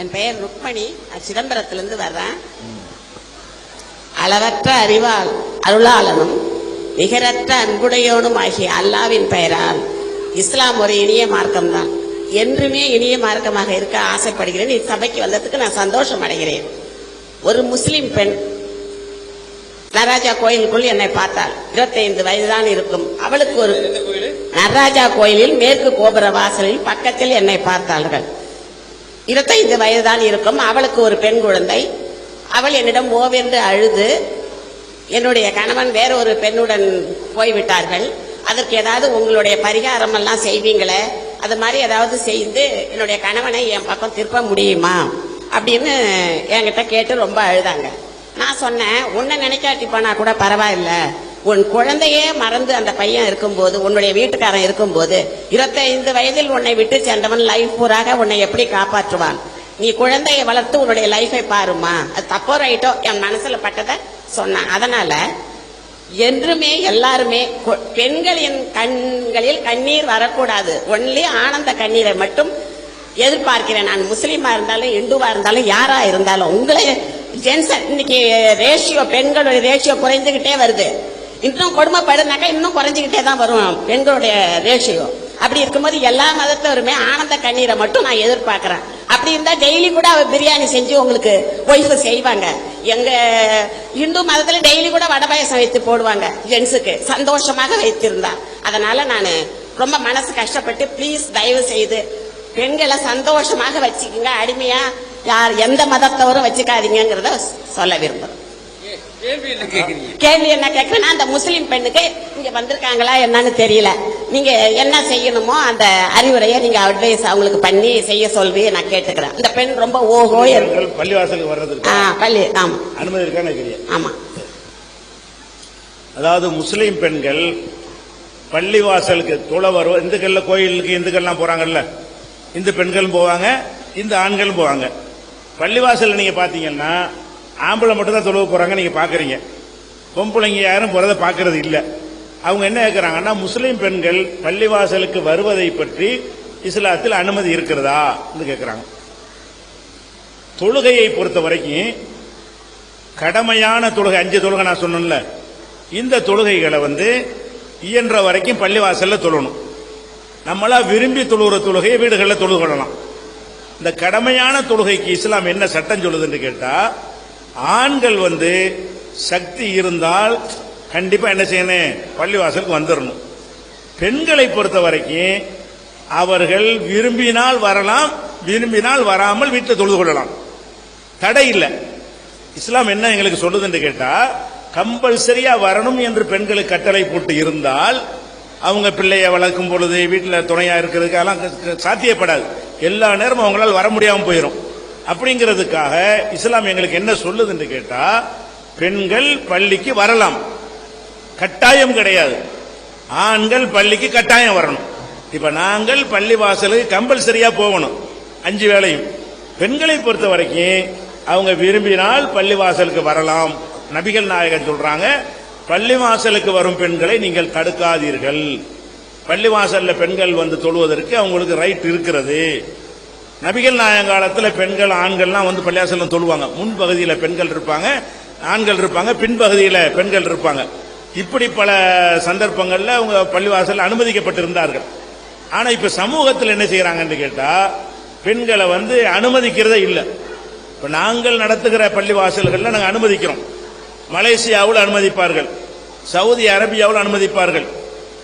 என் பெயர் ருக்மணி. சிதம்பரத்திலிருந்து வர்றேன். அளவற்ற அறிவால் அருளாளனும் நிகரற்ற அன்புடையோனும் ஆகிய அல்லாவின் பெயரால் இஸ்லாம் ஒரு இனிய மார்க்கம்தான். என்றுமே இனிய மார்க்கமாக இருக்க ஆசைப்படுகிறேன். இச்சபைக்கு வந்ததுக்கு நான் சந்தோஷம் அடைகிறேன். ஒரு முஸ்லிம் பெண் நடராஜா கோயிலுக்குள் என்னை பார்த்தாள். இருபத்தைந்து வயதுதான் இருக்கும். அவளுக்கு ஒரு நடராஜா கோயிலில் மேற்கு கோபுர வாசலில் பக்கத்தில் என்னை பார்த்தார்கள். இருபத்தைந்து வயதுதான் இருக்கும். அவளுக்கு ஒரு பெண் குழந்தை. அவள் என்னிடம் ஓவென்று அழுது என்னுடைய கணவன் வேற ஒரு பெண்ணுடன் போய்விட்டார்கள். அதற்கு ஏதாவது உங்களுடைய பரிகாரம் எல்லாம் செய்வீங்களே? அது மாதிரி ஏதாவது செய்து என்னுடைய கணவனை என் பக்கம் திருப்ப முடியுமா? அப்படின்னு என்கிட்ட கேட்டு ரொம்ப அழுதாங்க. நான் சொன்னேன் உன்னை நினைக்காட்டி போனா கூட பரவாயில்ல. உன் குழந்தையே மறந்து அந்த பையன் இருக்கும்போது உன்னுடைய வீட்டுக்காரன் இருக்கும்போது இருபத்தைந்து வயதில் உன்னை விட்டு சென்றவன் லைஃப் பூராக உன்னை எப்படி காப்பாற்றுவான்? நீ குழந்தையை வளர்த்து உன்னுடைய லைஃபை பாருமா அது தப்போ ரைட்டோ? என் மனசுல பட்டதை சொன்னான். அதனால என்றுமே எல்லாருமே கொ- பெண்களின் கண்களில் கண்ணீர் வரக்கூடாது. ஒன்லி ஆனந்த கண்ணீரை மட்டும் எதிர்பார்க்கிறேன். நான் முஸ்லீமா இருந்தாலும் இந்துவா இருந்தாலும் யாரா இருந்தாலும் உங்களே ஜென்ஸ் இன்னைக்கு ரேஷியோ பெண்களுடைய ரேஷியோ குறைந்துகிட்டே வருது. இன்னும் கொடுமைப்படுனாக்கா இன்னும் குறைஞ்சுக்கிட்டே தான் வரும் பெண்களுடைய ரேஷியோ. அப்படி இருக்கும்போது எல்லா மதத்தவருமே ஆனந்த கண்ணீரை மட்டும் நான் எதிர்பார்க்கிறேன். அப்படி இருந்தா டெய்லி கூட அவ பிரியாணி செஞ்சு உங்களுக்கு ஒய்ஃப் செய்வாங்க. எங்க இந்து மதத்துல டெய்லி கூட வடை பாயசம் வைத்து போடுவாங்க ஜென்ஸுக்கு சந்தோஷமாக வைத்திருந்தா. அதனால நான் ரொம்ப மனசு கஷ்டப்பட்டு ப்ளீஸ் தயவு செய்து பெண்களை சந்தோஷமாக வச்சுக்கோங்க. அடிமையா யார் எந்த மதத்தவரும் வச்சுக்காதீங்கிறத சொல்ல விரும்புறேன். கேள்வி என்ன கேக்குறீங்க? கேள்வி என்ன கேட்கறேன்னா அந்த முஸ்லிம் பெண்ணுக்கு இங்க வந்திருக்காங்களா என்னன்னு தெரியல. நீங்க என்ன செய்யணுமோ அந்த அறிவுரையை நீங்க அட்வைஸ் அவங்களுக்கு பண்ணி செய்ய சொல்லி நான் கேட்டுக்கிறேன். இந்த பெண் ரொம்ப ஓஹோ பள்ளிவாசலுக்கு வர்றதுக்கு ஆ பள்ளி ஆமா. அனுமதி இருக்கான்னு ஆமா. அதாவது முஸ்லீம் பெண்கள் பள்ளிவாசலுக்கு தொலை வரும். இந்துக்கள்ல கோயிலுக்கு இந்துக்கள்லாம் போறாங்கல்ல. இந்து பெண்களும் போவாங்க இந்த ஆண்களும் போவாங்க. பள்ளிவாசல்ல நீங்க பாத்தீங்கன்னா ஆம்பளை மட்டும் தான் தொழுவ போறாங்க நீங்க பாக்குறீங்க. பொம்பளைங்க யாரும் போகிறத பாக்குறது இல்லை. அவங்க என்ன கேட்கறாங்கன்னா முஸ்லீம் பெண்கள் பள்ளிவாசலுக்கு வருவதை பற்றி இஸ்லாத்தில் அனுமதி இருக்கிறதா கேட்கறாங்க தொழுகையை பொறுத்த வரைக்கும் கடமையான தொழுகை அஞ்சு தொழுகை நான் சொன்னேன்ல. இந்த தொழுகைகளை வந்து இயன்ற வரைக்கும் பள்ளிவாசல்ல தொழணும். நம்மளா விரும்பி தொழுகிற தொழுகையை வீடுகளில் தொழுது கொள்ளலாம் இந்த கடமையான தொழுகைக்கு இஸ்லாம் என்ன சட்டம் சொல்லுதுன்னு கேட்டா ஆண்கள் வந்து சக்தி இருந்தால் கண்டிப்பா என்ன செய்யணும்? பள்ளிவாசலுக்கு வந்துடணும் பெண்களை பொறுத்த வரைக்கும் அவர்கள் விரும்பினால் வரலாம் விரும்பினால் வராமல் வீட்டில் தொழுது கொள்ளலாம். தடை இல்லை. இஸ்லாம் என்ன எங்களுக்கு சொல்லுதுன்னு கேட்டா கம்பல்சரியா வரணும் என்று பெண்களுக்கு கட்டளை போட்டு இருந்தால் அவங்க பிள்ளைய வளர்க்கும் பொழுது வீட்டில் துணையா இருக்கிறதுக்கு அதெல்லாம் சாத்தியப்படாது. எல்லா நேரமும் அவங்களால் வர முடியாமல் போயிடும் அப்படிங்கிறதுக்காக இஸ்லாம் எங்களுக்கு என்ன சொல்லுதுன்னு கேட்டா பெண்கள் பள்ளிக்கு வரலாம். கட்டாயம் கிடையாது. ஆண்கள் பள்ளிக்கு கட்டாயம் வரணும். இப்ப நாங்கள் பள்ளி வாசலுக்கு கம்பல்சரியா போகணும். அஞ்சு வேளையும். பெண்களை பொறுத்த வரைக்கும் அவங்க விரும்பினால் பள்ளி வாசலுக்கு வரலாம். நபிகள் நாயகன் சொல்றாங்க பள்ளி வாசலுக்கு வரும் பெண்களை நீங்கள் தடுக்காதீர்கள். பள்ளி வாசல்ல பெண்கள் வந்து தொழுவதற்கு அவங்களுக்கு ரைட் இருக்கிறது. நபிகள் நாயங்காலத்தில் பெண்கள் ஆண்கள்லாம் வந்து பள்ளியாசலம் தொழுவாங்க. முன்பகுதியில் பெண்கள் இருப்பாங்க ஆண்கள் இருப்பாங்க பின்பகுதியில் பெண்கள் இருப்பாங்க. இப்படி பல சந்தர்ப்பங்களில் அவங்க பள்ளிவாசல் அனுமதிக்கப்பட்டிருந்தார்கள். ஆனால் இப்போ சமூகத்தில் என்ன செய்கிறாங்கன்னு கேட்டால் பெண்களை வந்து அனுமதிக்கிறதே இல்லை. இப்போ நாங்கள் நடத்துகிற பள்ளிவாசல்களில் நாங்கள் அனுமதிக்கிறோம். மலேசியாவில் அனுமதிப்பார்கள். சவுதி அரேபியாவில் அனுமதிப்பார்கள்.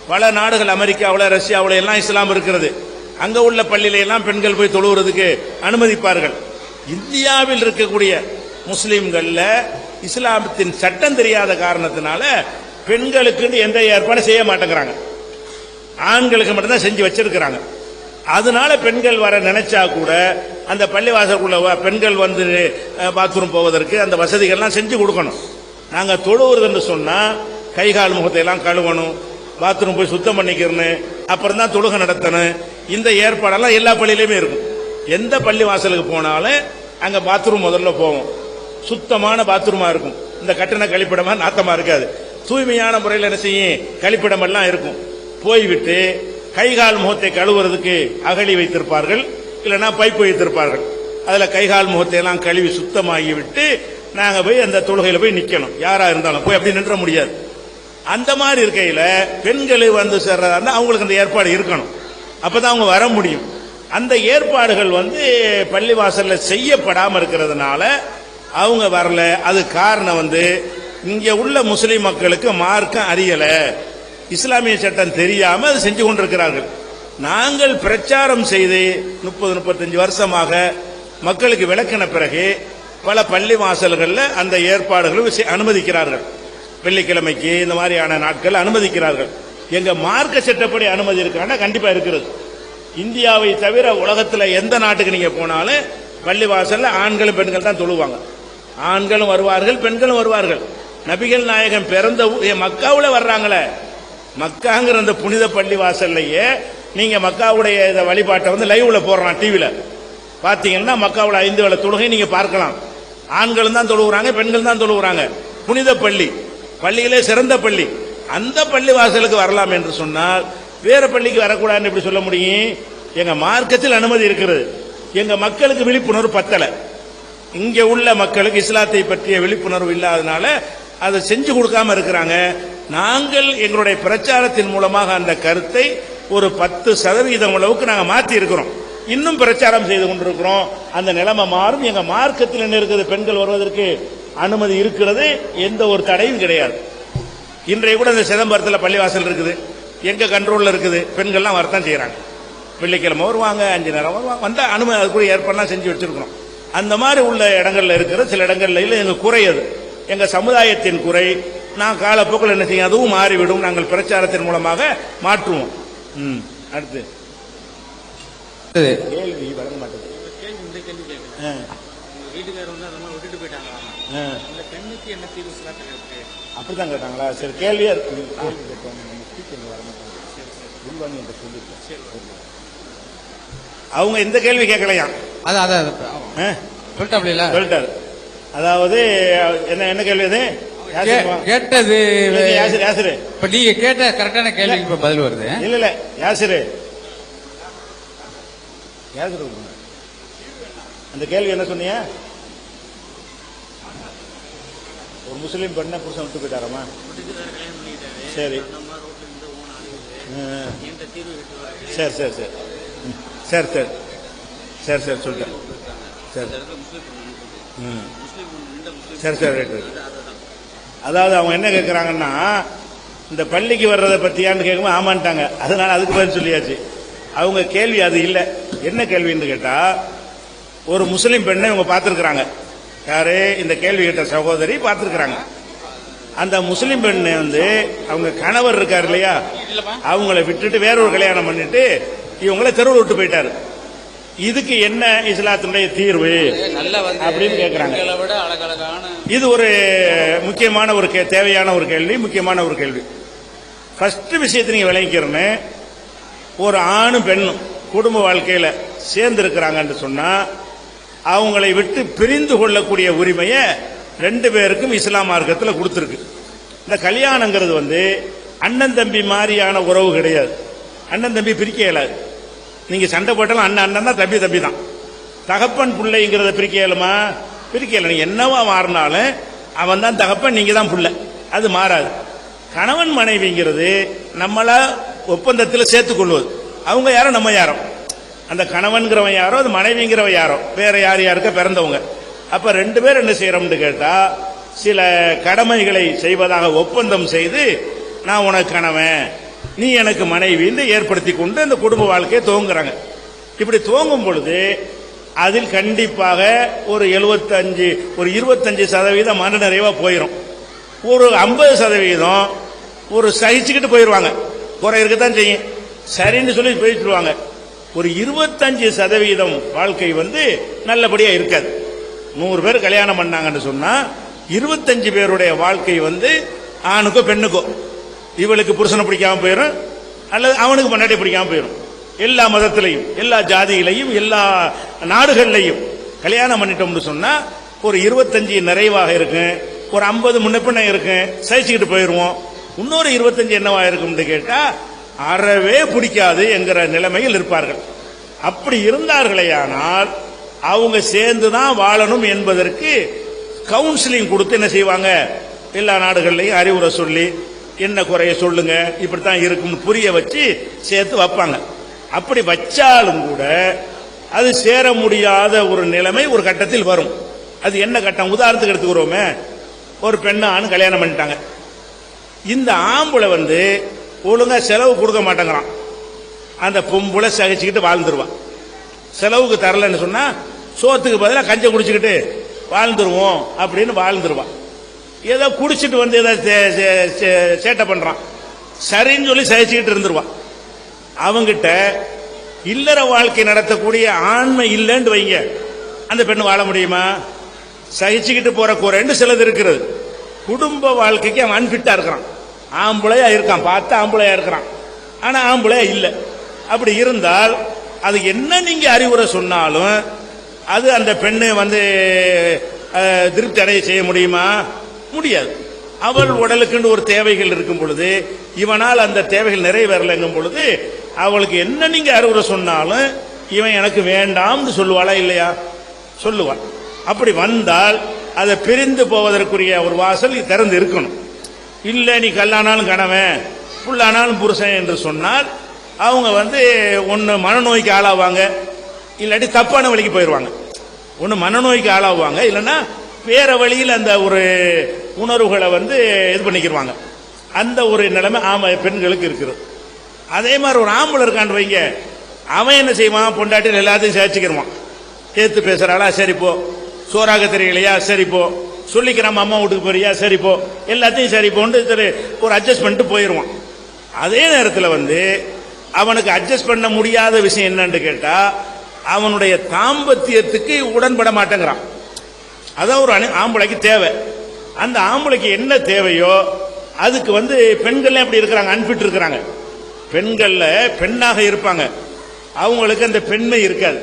பல நாடுகள் அமெரிக்காவில் ரஷ்யாவில் எல்லாம் இஸ்லாம் இருக்கிறது. அங்க உள்ள பள்ளியில எல்லாம் பெண்கள் போய் தொழுகிறதுக்கு அனுமதிப்பார்கள். இந்தியாவில் இருக்கக்கூடிய முஸ்லிம்கள்ல இஸ்லாமத்தின் சட்டம் தெரியாத காரணத்தினால பெண்களுக்கு எந்த ஏற்பாடும் செய்ய மாட்டேங்கிறாங்க. ஆண்களுக்கு மட்டும்தான் செஞ்சு வச்சிருக்கிறாங்க. அதனால பெண்கள் வர நினைச்சா கூட அந்த பள்ளிவாசலுக்குள்ள பெண்கள் வந்து பாத்ரூம் போவதற்கு அந்த வசதிகள்லாம் செஞ்சு கொடுக்கணும். நாங்க தொழுவுறதுன்னு சொன்னா கை கால் முகத்தை எல்லாம் கழுவணும் பாத்ரூம் போய் சுத்தம் பண்ணிக்கிறணும் அப்புறம் தான் தொழுகை நடத்தணும் இந்த ஏற்பாடெல்லாம் எல்லா பள்ளியிலுமே இருக்கும். எந்த பள்ளி வாசலுக்கு போனாலும் அங்க பாத்ரூம் முதல்ல போவோம். சுத்தமான பாத்ரூமா இருக்கும். இந்த கட்டண கழிப்பிடமா நாத்தமா இருக்காது. தூய்மையான முறையில் என்ன செய்யும்? கழிப்பிடம் எல்லாம் இருக்கும். போய்விட்டு கை கால் முகத்தை கழுவுறதுக்கு அகழி வைத்திருப்பார்கள். இல்லைன்னா பைப் வைத்திருப்பார்கள். அதுல கைகால் முகத்தை எல்லாம் கழுவி சுத்தமாகி விட்டு நாங்க போய் அந்த தொழுகையில போய் நிக்கணும். யாரா இருந்தாலும் போய் அப்படி நின்ற முடியாது. அந்த மாதிரி இருக்கையில பெண்கள் வந்து சேர்றதா இருந்தா அவங்களுக்கு அந்த ஏற்பாடு இருக்கணும். அப்பதான் அவங்க வர முடியும். அந்த ஏற்பாடுகள் வந்து பள்ளிவாசல்ல செய்யப்படாமல் இருக்கிறதுனால அவங்க வரல. அது காரணம் வந்து இங்க உள்ள முஸ்லீம் மக்களுக்கு மார்க்கம் அறியல. இஸ்லாமிய சட்டம் தெரியாம அது செஞ்சு கொண்டிருக்கிறார்கள். நாங்கள் பிரச்சாரம் செய்து முப்பது முப்பத்தஞ்சு வருஷமாக மக்களுக்கு விளக்கின பிறகு பல பள்ளி வாசல்கள்ல அந்த ஏற்பாடுகளும் செ- அனுமதிக்கிறார்கள். வெள்ளிக்கிழமைக்கு இந்த மாதிரியான நாட்கள் அனுமதிக்கிறார்கள். எங்க மார்க்க சட்டப்படி அனுமதி இருக்கான்னா கண்டிப்பா இருக்கிறது இந்தியாவை தவிர உலகத்தில் எந்த நாட்டுக்கு நீங்க போனாலும் பள்ளிவாசல்ல ஆண்களும் பெண்கள் தான் தொழுவாங்க. ஆண்களும் வருவார்கள் பெண்களும் வருவார்கள். நபிகள் நாயகம் பிறந்த ஊ- வர்றாங்களே. மக்காங்கிற அந்த புனித பள்ளி வாசல்லையே நீங்க மக்காவுடைய இந்த வழிபாட்டை வந்து லைவ்ல போடுறான் டிவியில் பாத்தீங்கன்னா மக்காவில் ஐந்து வேலை தொழுகை நீங்க பார்க்கலாம். ஆண்களும் தான் தொழுகிறாங்க பெண்கள் தான் தொழுகிறாங்க புனித பள்ளி. பள்ளியிலே சிறந்த பள்ளி. அந்த பள்ளி வாசலுக்கு வரலாம் என்று சொன்னால் வேற பள்ளிக்கு வரக்கூடாதுன்னு எப்படி சொல்ல முடியும்? எங்க மார்க்கத்தில் அனுமதி இருக்கிறது எங்க மக்களுக்கு விழிப்புணர்வு பத்தல. இங்க உள்ள மக்களுக்கு இஸ்லாத்தை பற்றிய விழிப்புணர்வு இல்லாதனால அதை செஞ்சு கொடுக்காம இருக்கிறாங்க. நாங்கள் எங்களுடைய பிரச்சாரத்தின் மூலமாக அந்த கருத்தை ஒரு பத்து சதவீதம் அளவுக்கு நாங்கள் மாற்றி இருக்கிறோம். இன்னும் பிரச்சாரம் செய்து கொண்டிருக்கிறோம். அந்த நிலைமை மாறும். எங்க மார்க்கத்தில் என்ன இருக்குது? பெண்கள் வருவதற்கு அனுமதி இருக்கிறது. எந்த ஒரு தடையும் கிடையாது. இன்றைய கூட இந்த சிதம்பரத்தில் பள்ளிவாசல் இருக்குது. எங்க கண்ட்ரோல்ல இருக்குது. பெண்கள்லாம் வரத்தான் செய்யறாங்க வெள்ளிக்கிழமை வருவாங்க அஞ்சு நேரம் வருவாங்க. வந்தா அனுமதி அதுக்குரிய ஏற்பாடுலாம் செஞ்சு வச்சிருக்கிறோம் அந்த மாதிரி உள்ள இடங்கள்ல இருக்கிற சில இடங்கள்ல இல்ல எங்க குறை அது. எங்க சமுதாயத்தின் குறை நான் காலப்போக்கில் என்ன செய்யும் அதுவும் மாறிவிடும். நாங்கள் பிரச்சாரத்தின் மூலமாக மாற்றுவோம். ம் அடுத்து. கேள்வி வழங்க மாட்டேங்குது அப்படித்தான் கேட்டாங்களா? சரி கேள்வியா இருக்கு. கேள்வி அவங்க இந்த கேள்வி கேட்கலையாம் அதான் அதான்? சொல்லிட்டாப்ல சொல்லிட்டாரு. அதாவது என்ன என்ன கேள்வி அது? கேட்டது யாசிர் யாசிரு. இப்ப நீங்க கேட்ட கரெக்டான கேள்விக்கு இப்ப பதில் வருது. இல்ல இல்ல யாசிரு. யாசிரு அந்த கேள்வி என்ன சொன்னீங்க? ஒரு முஸ்லீம் பெண்ணை புருஷன் விட்டு போயிட்டாராமா? சரி. சரி சரி சரி. ம். சரி சரி. சரி சரி சொல்லிட்டேன். சரி. ம். சரி சரி ரைட் அதாவது அவங்க என்ன கேட்குறாங்கன்னா இந்த பள்ளிக்கு வர்றதை பற்றியான்னு கேட்கும்போது ஆமான்ட்டாங்க. அதனால அதுக்கு பதில் சொல்லியாச்சு. அவங்க கேள்வி அது இல்லை. என்ன கேள்வின்னு கேட்டால் ஒரு முஸ்லீம் பெண்ணை இவங்க பார்த்துருக்குறாங்க. யாரு? இந்த கேள்வி கேட்ட சகோதரி பார்த்துருக்குறாங்க. அந்த முஸ்லீம் பெண்ணை வந்து அவங்க கணவர் இருக்கார் இல்லையா? அவங்கள விட்டுட்டு வேற ஒரு கல்யாணம் பண்ணிட்டு இவங்கள தெருவில் விட்டு போயிட்டாரு. இதுக்கு என்ன இஸ்லாத்தினுடைய தீர்வு அப்படின்னு கேட்குறாங்க இது ஒரு முக்கியமான ஒரு தேவையான ஒரு கேள்வி முக்கியமான ஒரு கேள்வி. ஃபர்ஸ்ட் விஷயத்தை நீங்க விளங்கிக்கிறேன்னு ஒரு ஆணும் பெண்ணும் குடும்ப வாழ்க்கையில சேர்ந்து இருக்கிறாங்கன்னு சொன்னா அவங்களை விட்டு பிரிந்து கொள்ளக்கூடிய உரிமையை ரெண்டு பேருக்கும் இஸ்லாம் மார்க்கத்தில் கொடுத்துருக்கு. இந்த கல்யாணங்கிறது வந்து அண்ணன் தம்பி மாதிரியான உறவு கிடையாது. அண்ணன் தம்பி பிரிக்க இயலாது. நீங்க சண்டை போட்டாலும் அண்ணன் அண்ணன் தான் தம்பி தம்பி தான். தகப்பன் பிள்ளைங்கிறத பிரிக்க இயலுமா? பிரிக்க இயல. என்னவா மாறினாலும் அவன் தான் தகப்பன் நீங்க தான் புள்ள. அது மாறாது. கணவன் மனைவிங்கிறது நம்மள ஒப்பந்தத்தில் சேர்த்துக் கொள்வது. அவங்க யாரும் நம்ம யாரும் அந்த கணவன்கிறவன் யாரோ அது மனைவிங்கிறவன் யாரோ. வேற யார் யாருக்க பிறந்தவங்க. அப்ப ரெண்டு பேர் என்ன செய்யறோம்னு கேட்டா சில கடமைகளை செய்வதாக ஒப்பந்தம் செய்து நான் உனக்கு கணவன் நீ எனக்கு மனைவின்னு ஏற்படுத்தி கொண்டு அந்த குடும்ப வாழ்க்கையை துவங்குறாங்க. இப்படி துவங்கும் பொழுது அதில் கண்டிப்பாக ஒரு 75 ஒரு இருபத்தஞ்சு சதவீதம் மன நிறைவா போயிடும் ஒரு ஐம்பது சதவீதம் ஒரு சகிச்சுக்கிட்டு போயிடுவாங்க குறை இருக்கத்தான் செய்யும். சரின்னு சொல்லி போயிட்டுருவாங்க ஒரு இருபத்தஞ்சு சதவீதம் வாழ்க்கை வந்து நல்லபடியா இருக்காது. நூறு பேர் கல்யாணம் பண்ணாங்கன்னு சொன்னா இருபத்தஞ்சு பேருடைய வாழ்க்கை வந்து ஆணுக்கோ பெண்ணுக்கோ. இவளுக்கு புருஷனை பிடிக்காம போயிடும் அல்லது அவனுக்கு பொண்டாட்டி பிடிக்காம போயிடும் எல்லா மதத்திலையும் எல்லா ஜாதியிலையும் எல்லா நாடுகள்லையும் கல்யாணம் பண்ணிட்டோம்னு சொன்னா ஒரு இருபத்தஞ்சு நிறைவாக இருக்கும் ஒரு ஐம்பது முன்னப்பின்ன இருக்கும் சகிச்சுக்கிட்டு போயிடுவோம் இன்னொரு இருபத்தஞ்சு என்னவா இருக்கும்னு கேட்டா அறவே பிடிக்காது என்கிற நிலைமையில் இருப்பார்கள். அப்படி இருந்தார்களேயானால் அவங்க சேர்ந்து தான் வாழணும் என்பதற்கு கவுன்சிலிங் கொடுத்து என்ன செய்வாங்க? எல்லா நாடுகள்லையும் அறிவுரை சொல்லி என்ன குறைய சொல்லுங்க இப்படித்தான் இருக்கும்னு புரிய வச்சு சேர்த்து வைப்பாங்க. அப்படி வச்சாலும் கூட அது சேர முடியாத ஒரு நிலைமை ஒரு கட்டத்தில் வரும். அது என்ன கட்டம்? உதாரணத்துக்கு எடுத்துக்கிறோமே. ஒரு பெண்ணு ஆண் கல்யாணம் பண்ணிட்டாங்க. இந்த ஆம்பளை வந்து ஒழுங்கா செலவு கொடுக்க மாட்டேங்கிறான். அந்த பொம்பளை சகிச்சுக்கிட்டு வாழ்ந்துருவான் செலவுக்கு தரலன்னு சொன்னா சோத்துக்கு பதிலாக கஞ்சை குடிச்சுக்கிட்டு வாழ்ந்துருவோம் அப்படின்னு வாழ்ந்துருவான் ஏதோ குடிச்சிட்டு வந்து ஏதோ சே- சே- சேட்டை பண்றான். சரின்னு சொல்லி சகிச்சுக்கிட்டு இருந்துருவான் அவங்கிட்ட இல்லற வாழ்க்கை நடத்தக்கூடிய ஆண்மை இல்லைன்னு வைங்க. அந்த பெண் வாழ முடியுமா? சகிச்சுக்கிட்டு போற குறைன்னு சிலது இருக்கிறது. குடும்ப வாழ்க்கைக்கு அவன் அன்பிட்டா இருக்கிறான். ஆம்பளையா இருக்கான் பார்த்து ஆம்பளையா இருக்கிறான். ஆனா ஆம்பளையா இல்லை. அப்படி இருந்தால் அது என்ன நீங்க அறிவுரை சொன்னாலும் அது அந்த பெண்ணு வந்து திருப்தி அடைய செய்ய முடியுமா? முடியாது. அவள் உடலுக்குன்னு ஒரு தேவைகள் இருக்கும் பொழுது இவனால் அந்த தேவைகள் நிறைவேறலைங்கும் பொழுது அவளுக்கு என்ன நீங்க அறிவுரை சொன்னாலும் இவன் எனக்கு வேண்டாம்னு சொல்லுவாளா இல்லையா? சொல்லுவாள். அப்படி வந்தால் அதை பிரிந்து போவதற்குரிய ஒரு வாசல் திறந்து இருக்கணும். இல்லை நீ கல்லானாலும் கணவன் புல்லானாலும் புருஷன் என்று சொன்னால் அவங்க வந்து ஒன்று மனநோய்க்கு ஆளாவாங்க இல்லாட்டி தப்பான வழிக்கு போயிடுவாங்க ஒன்று மனநோய்க்கு ஆளாவாங்க இல்லைன்னா வேற வழியில் அந்த ஒரு உணர்வுகளை வந்து இது பண்ணிக்கிடுவாங்க அந்த ஒரு நிலைமை ஆமா பெண்களுக்கு இருக்குது. அதே மாதிரி ஒரு ஆம்பளை இருக்கான்னு வைங்க அவன் என்ன செய்வான்? பொண்டாட்டியில் எல்லாத்தையும் சேர்த்துக்கிடுவான் சேர்த்து பேசுறாளா? சரி போ. சோறாக தெரியலையா? சரி போ. சொல்லிக்கிறான் அம்மா வீட்டுக்கு போறியா? சரி போ. எல்லாத்தையும் சரி போன்னு சரி ஒரு அட்ஜஸ்ட் பண்ணிட்டு போயிடுவான் அதே நேரத்தில் வந்து அவனுக்கு அட்ஜஸ்ட் பண்ண முடியாத விஷயம் என்னன்னு கேட்டால் அவனுடைய தாம்பத்தியத்துக்கு உடன்பட மாட்டேங்கிறான். அதான் ஒரு அணி- ஆம்பளைக்கு தேவை. அந்த ஆம்பளைக்கு என்ன தேவையோ அதுக்கு வந்து பெண்கள் எப்படி இருக்கிறாங்க? அன்பிட் இருக்கிறாங்க. பெண்களில் பெண்ணாக இருப்பாங்க. அவங்களுக்கு அந்த பெண்மை இருக்காது.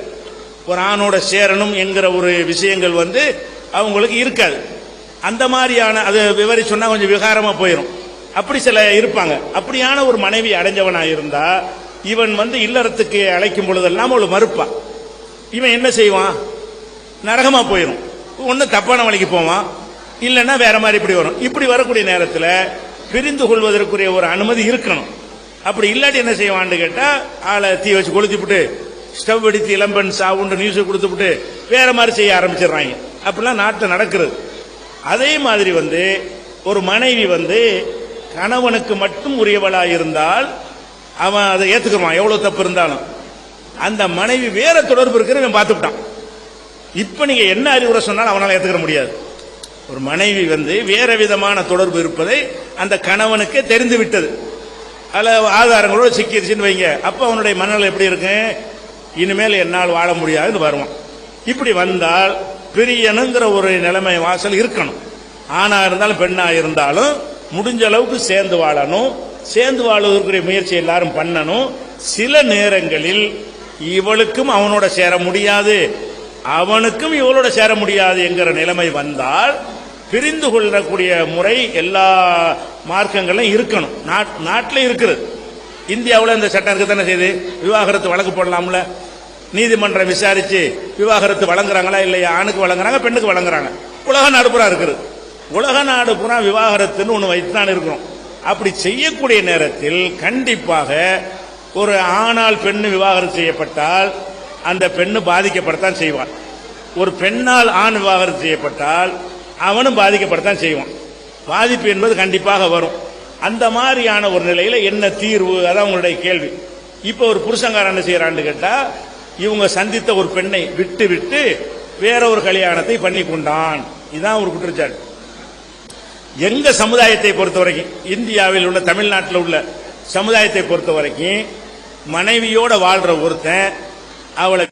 ஒரு ஆணோட சேரணும் என்கிற ஒரு விஷயங்கள் வந்து அவங்களுக்கு இருக்காது. அந்த மாதிரியான அது விவரி சொன்னா கொஞ்சம் விகாரமா போயிடும் அப்படி சில இருப்பாங்க. அப்படியான ஒரு மனைவி அடைஞ்சவனா இருந்தா இவன் வந்து இல்லறத்துக்கு அழைக்கும் பொழுதெல்லாம் அவள் மறுப்பான் இவன் என்ன செய்வான்? நரகமா போயிடும் ஒன்று தப்பான வழிக்கு போவான். இல்லைன்னா வேற மாதிரி இப்படி வரும். இப்படி வரக்கூடிய நேரத்தில் பிரிந்து கொள்வதற்குரிய ஒரு அனுமதி இருக்கணும். அப்படி இல்லாட்டி என்ன செய்வான்னு கேட்டா ஆளை தீ வச்சு கொளுத்திவிட்டு ஸ்டவ் அடித்து இளம்பன் சாவுண்டு நியூஸை கொடுத்துவிட்டு வேற மாதிரி செய்ய ஆரம்பிச்சிடுறாங்க. அப்படிலாம் நாட்டில் நடக்கிறது. அதே மாதிரி வந்து ஒரு மனைவி வந்து கணவனுக்கு மட்டும் உரியவளா இருந்தால் அவன் அதை ஏத்துக்குவான். எவ்வளவு தப்பு இருந்தாலும். அந்த மனைவி வேற தொடர்பு இருக்கிற பார்த்துக்கிட்டான். இப்ப நீங்க என்ன அறிவுரை சொன்னாலும் அவனால ஏத்துக்கிற முடியாது. ஒரு மனைவி வந்து வேற விதமான தொடர்பு இருப்பதை அந்த கணவனுக்கே தெரிந்து விட்டது. அல்ல ஆதாரங்களோட சிக்கிருச்சுன்னு வைங்க. அப்ப அவனுடைய மனநிலை எப்படி இருக்கு? இனிமேல் என்னால் வாழ முடியாதுன்னு வருவான். இப்படி வந்தால் பிரியனுங்கிற ஒரு நிலைமை வாசல் இருக்கணும். ஆணா இருந்தாலும் பெண்ணா இருந்தாலும் முடிஞ்ச அளவுக்கு சேர்ந்து வாழணும். சேர்ந்து வாழ்வதற்குரிய முயற்சி எல்லாரும் பண்ணணும். சில நேரங்களில் இவளுக்கும் அவனோட சேர முடியாது. அவனுக்கும் இவளோட சேர முடியாது என்கிற நிலைமை வந்தால் பிரிந்து கொள்ளக்கூடிய முறை எல்லா மார்க்கங்களும் இருக்கணும். நாட்- நாட்டில் இருக்கிறது. இந்தியாவில் இந்த சட்டம் இருக்கு தானே செய்து? விவாகரத்து வழக்கு போடலாம்ல. நீதிமன்றம் விசாரிச்சு விவாகரத்து வழங்குறாங்களா இல்லையா? ஆணுக்கு வழங்குறாங்க பெண்ணுக்கு வழங்குறாங்க. உலக நாடு பூரா இருக்குது. உலக நாடு பூரா விவாகரத்துன்னு ஒன்று வைத்து தான் இருக்கிறோம். அப்படி செய்யக்கூடிய நேரத்தில் கண்டிப்பாக ஒரு ஆணால் பெண்ணு விவாகரத்து செய்யப்பட்டால் அந்த பெண்ணு பாதிக்கப்படத்தான் செய்வான். ஒரு பெண்ணால் ஆண் விவாகரத்து செய்யப்பட்டால் அவனும் பாதிக்கப்படத்தான் செய்வான். பாதிப்பு என்பது கண்டிப்பாக வரும். அந்த மாதிரியான ஒரு நிலையில என்ன தீர்வு? அதான் உங்களுடைய கேள்வி. இப்போ ஒரு புருஷங்காரன் என்ன செய்யறான்னு கேட்டா இவங்க சந்தித்த ஒரு பெண்ணை விட்டு விட்டு வேற ஒரு கல்யாணத்தை பண்ணி கொண்டான் இதுதான் ஒரு குற்றச்சாட்டு. எங்க சமுதாயத்தை பொறுத்த வரைக்கும் இந்தியாவில் உள்ள தமிழ்நாட்டில் உள்ள சமுதாயத்தை பொறுத்த வரைக்கும் மனைவியோட வாழ்ற ஒருத்தன் அவளை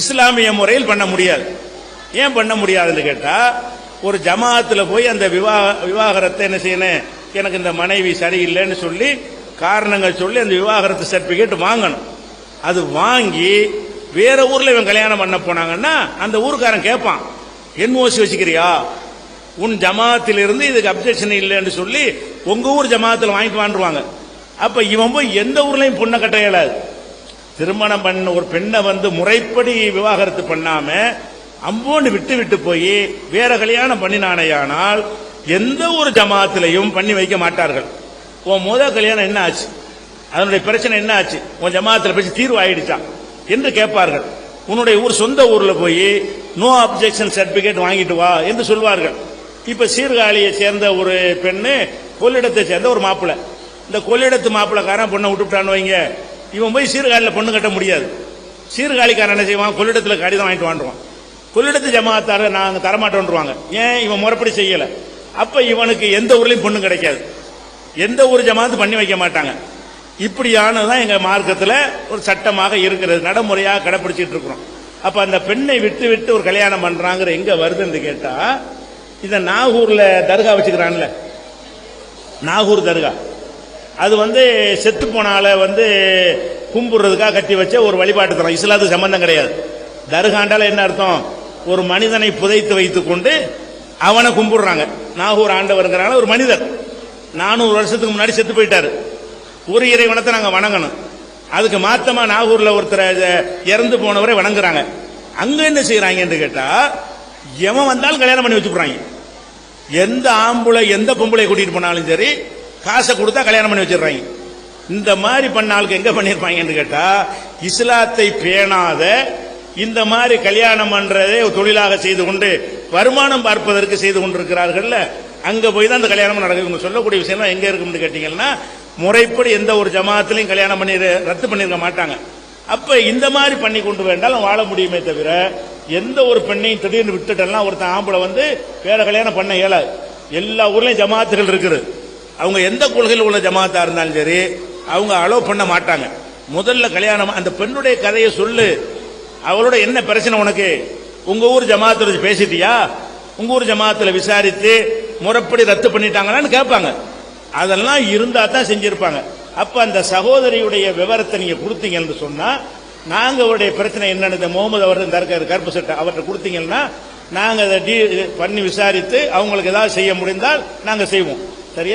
இஸ்லாமிய முறையில் பண்ண முடியாது. ஏன் பண்ண முடியாதுன்னு கேட்டா ஒரு ஜமாத்துல போய் அந்த விவாக விவாகரத்தை என்ன செய்யணும் எனக்கு இந்த மனைவி சரியில்லைன்னு சொல்லி காரணங்கள் சொல்லி அந்த விவாகரத்து சர்டிபிகேட் வாங்கணும். அது வாங்கி வேற ஊர்ல இவன் கல்யாணம் பண்ண போனாங்கன்னா அந்த ஊருக்காரன் கேட்பான் என்ஓசி வச்சுக்கிறியா? உன் ஜமாத்தில் இருந்து இதுக்கு அப்ஜெக்ஷன் இல்லைன்னு சொல்லி உங்க ஊர் ஜமாத்தில் வாங்கிட்டு வாண்டுவாங்க அப்ப இவன் போய் எந்த ஊர்லயும் பொண்ணை கட்ட இயலாது. திருமணம் பண்ண ஒரு பெண்ணை வந்து முறைப்படி விவாகரத்து பண்ணாம அம்போன்னு விட்டு விட்டு போய் வேற கல்யாணம் பண்ணினானேயானால் எந்த ஒரு ஜமாத்திலையும் பண்ணி வைக்க மாட்டார்கள். உன் முத கல்யாணம் என்ன ஆச்சு? அதனுடைய பிரச்சனை என்ன ஆச்சு உன் ஜமாத்துல பேசி தீர்வு ஆயிடுச்சான் என்று கேட்பார்கள். உன்னுடைய ஊர் சொந்த ஊரில் போய் நோ அப்ஜெக்ஷன் சர்டிபிகேட் வாங்கிட்டு வா என்று சொல்வார்கள். இப்போ சீர்காழியை சேர்ந்த ஒரு பெண்ணு கொள்ளிடத்தை சேர்ந்த ஒரு மாப்பிள்ளை இந்த கொள்ளிடத்து மாப்பிள்ளைக்காரன் பொண்ணை விட்டுவிட்டான்னு வைங்க. இவன் போய் சீர்காழியில் பொண்ணு கட்ட முடியாது. சீர்காழிக்காரன் என்ன செய்வான்? கொள்ளிடத்தில் கடிதம் வாங்கிட்டு வாண்டுவான் கொள்ளிடத்து ஜமாத்தார நாங்கள் தரமாட்டோன்றுவாங்க. ஏன்? இவன் முறைப்படி செய்யலை. அப்போ இவனுக்கு எந்த ஊர்லேயும் பொண்ணு கிடைக்காது. எந்த ஊர் ஜமாத்து பண்ணி வைக்க மாட்டாங்க. இப்படியானதுதான் எங்க மார்க்கத்தில் ஒரு சட்டமாக இருக்கிறது. நடைமுறையாக கடைபிடிச்சிட்டு இருக்கிறோம். அப்ப அந்த பெண்ணை விட்டு விட்டு ஒரு கல்யாணம் பண்றாங்கிற எங்க வருதுன்னு கேட்டா இந்த நாகூர்ல தர்கா வச்சுக்கிறான்ல. நாகூர் தர்கா. அது வந்து செத்து போனால வந்து கும்பிடுறதுக்காக கட்டி வச்ச ஒரு வழிபாட்டு தரம் இஸ்லாத்துக்கு சம்பந்தம் கிடையாது. தர்காண்டால என்ன அர்த்தம்? ஒரு மனிதனை புதைத்து வைத்துக் கொண்டு அவனை கும்பிடுறாங்க. நாகூர் ஆண்டவருங்கிறான ஒரு மனிதர். நானூறு வருஷத்துக்கு முன்னாடி செத்து போயிட்டாரு. ஒரு இறைவனத்தை நாங்க வணங்கணும். அதுக்கு மாத்தமா நாகூர்ல ஒருத்தர் இறந்து போனவரை வணங்குறாங்க. அங்க என்ன செய்யறாங்கன்னு கேட்டா எவன் வந்தாலும் கல்யாணம் பண்ணி வச்சுக்கிறாங்க. எந்த ஆம்பளை எந்த பொம்பளை கூட்டிட்டு போனாலும் சரி காசை கொடுத்தா கல்யாணம் பண்ணி வச்சிடுறாங்க. இந்த மாதிரி பண்ண ஆளுக்கு எங்க பண்ணிருப்பாங்கன்னு கேட்டா இஸ்லாத்தை பேணாத இந்த மாதிரி கல்யாணம் பண்றதே தொழிலாக செய்து கொண்டு வருமானம் பார்ப்பதற்கு செய்து கொண்டிருக்கிறார்கள்ல அங்க போய் தான் அந்த கல்யாணம் நடக்குது. இவங்க சொல்லக்கூடிய விஷயம் எங்க இருக்கும்னு கேட்டீங்கன்னா முறைப்படி எந்த ஒரு ஜமாத்திலையும் கல்யாணம் பண்ணி ரத்து பண்ணிருக்க மாட்டாங்க. அப்ப இந்த மாதிரி பண்ணி கொண்டு வேண்டாலும் வாழ முடியுமே தவிர எந்த ஒரு பெண்ணையும் திடீர்னு விட்டுட்டெல்லாம் ஒருத்தன் ஆம்பளை வந்து வேற கல்யாணம் பண்ண இயலாது. எல்லா ஊர்லயும் ஜமாத்துகள் இருக்குது. அவங்க எந்த கொள்கையில் உள்ள ஜமாத்தா இருந்தாலும் சரி அவங்க அலோவ் பண்ண மாட்டாங்க. முதல்ல கல்யாணம் அந்த பெண்ணுடைய கதையை சொல்லு. அவளோட என்ன பிரச்சனை உனக்கு? உங்க ஊர் ஜமாத்துல பேசிட்டியா? உங்க ஊர் ஜமாத்துல விசாரித்து முறைப்படி ரத்து பண்ணிட்டாங்களான்னு கேட்பாங்க. அதெல்லாம் இருந்தா தான் செஞ்சிருப்பாங்க. அப்ப அந்த சகோதரியுடைய விவரத்தை நீங்க கொடுத்தீங்கன்னு சொன்னா நாங்க அவருடைய பிரச்சனை என்னன்னு முகமது அவர் இந்த கருப்பு சட்டை அவர்கிட்ட கொடுத்தீங்கன்னா நாங்க அதை டீ- பண்ணி விசாரித்து அவங்களுக்கு ஏதாவது செய்ய முடிந்தால் நாங்க செய்வோம். சரியா?